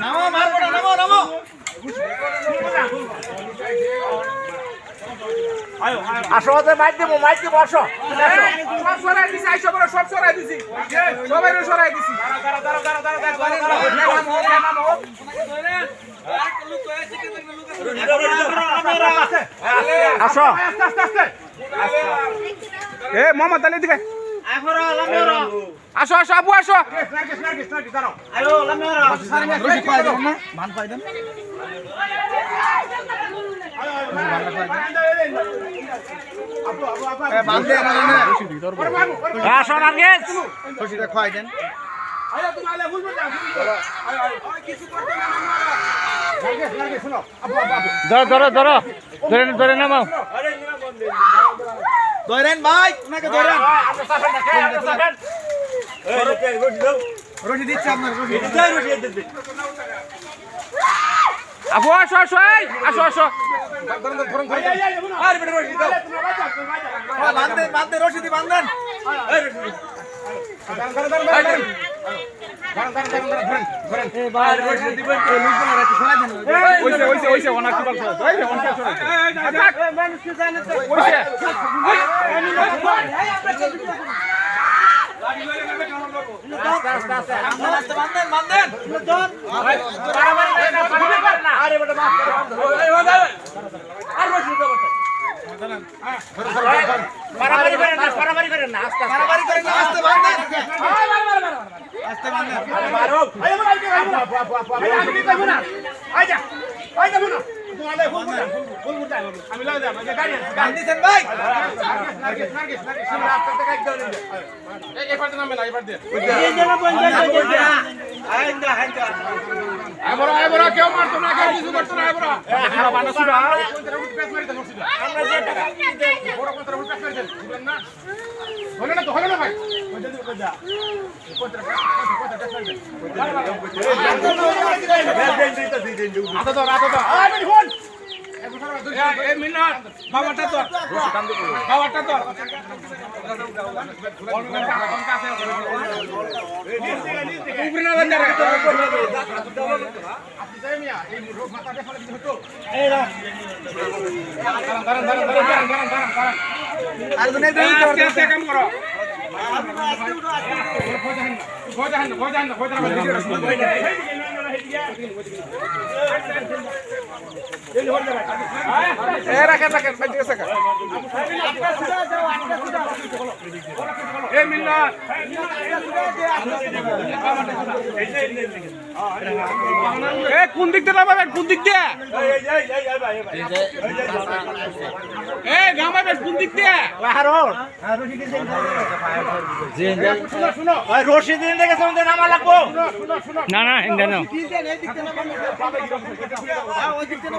নামো মারবো না নামো নামো। আসো ওদের মাইক দেবো মাইক দেবো আসো। সব সরাই দিছি আইসো বড় সব সরাই দিছি। সবাই সরাই দিছি। আসো। আস্তে আস্তে আস্তে। এ মোহাম্মদ আলী দিকে আসো আসো আবু আসো। আসো নার্গিস। রশিটা খাই দেন ধরো। ধরো ধরো ধরে ধরে নামাও। ধরেন ভাই ওনাকে ধরেন। রশি দিচ্ছে আপনার রশি আবু আসো আসো এই আসো আসো বান্ধে বান্ধে মারামারি করেন না মারামারি করেন না আস্তে আস্তে করেন না আস্তে বান্ধেন আস্তে বান্ধেন বান্ধিছেন ভাই কেউ মারতো না কেউ কিছু করতো না হলো না তো হলো না ভাই আতো তো আতো তো আয় বেটি ফোন এ মিনাট, বাবাটা তো বাবাটা তো উপরে না দেন এই এই আস্তে আস্তে কাম করো ভয় না ভয় না ভয় না ভয় না এ রাখেন রাখেন ভাই ঠিক আছে এ কোন দিক দিয়ে নামাবেন? কোন দিক দিয়ে? এ নামাবেন কোন দিক দিয়ে? শুনো শুনো রশি দিন নামা লাগবো। না না হিন্দা দিক দিয়ে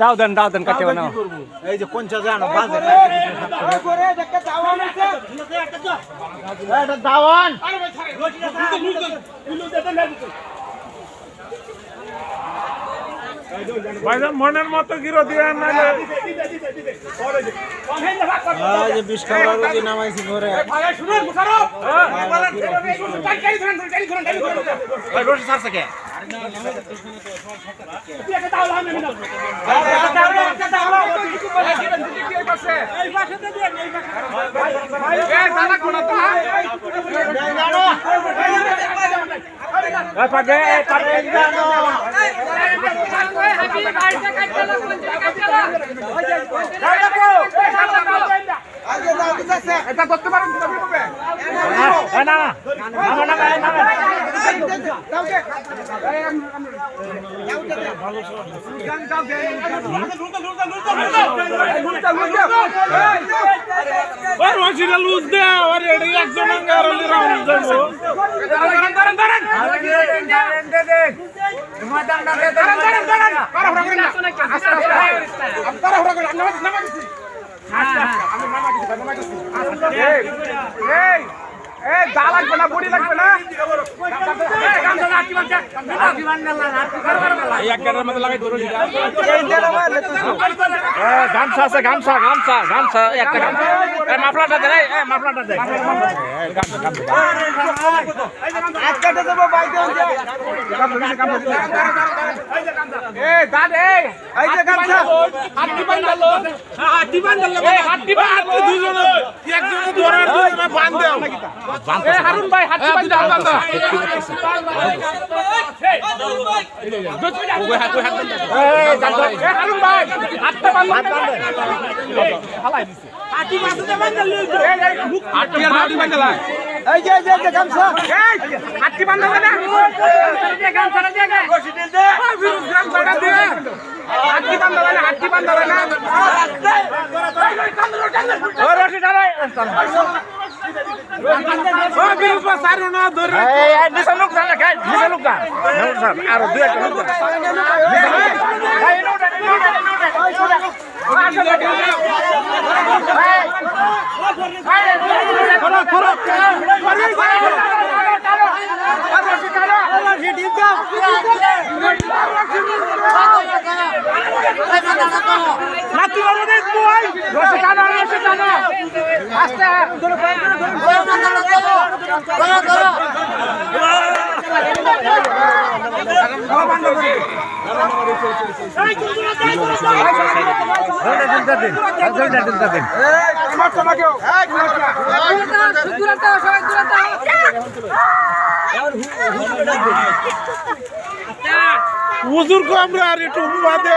দাও দেন দাও দেন কাটে নাও এই যে পঞ্চাশ জানো বাজে এটা দাওয়ান মনের মতো গিরো দিয়ে না যে রোজি নামাইছি ঘরে ছাড়ছে কে তুই একটা দাও আমি না এই পাশে দিবেন এই পাশে এ দাদা কোন তো এটা করতে পারেন কি হবে না না নামা নামা নামা ওই রশিটা লুজ দে আর একজন রাউন্ড যাব দাঁড়ান দা লাগবে না বডি লাগবে না? গামছা আছে গামছা গামছা গামছা একটা গামছা। মাফলাটা দে মাফলাটা দে। আজকাটা দেবো বাইকে এই দাদ হাতি হাতি বান দেও হারুন ভাই হাতি হালাই দিছে আর এই যে যে, যে গামছা এই না গামছাটা দে দে না না আর দুই একটা হুজুর কো আমরা আর একটু বাদে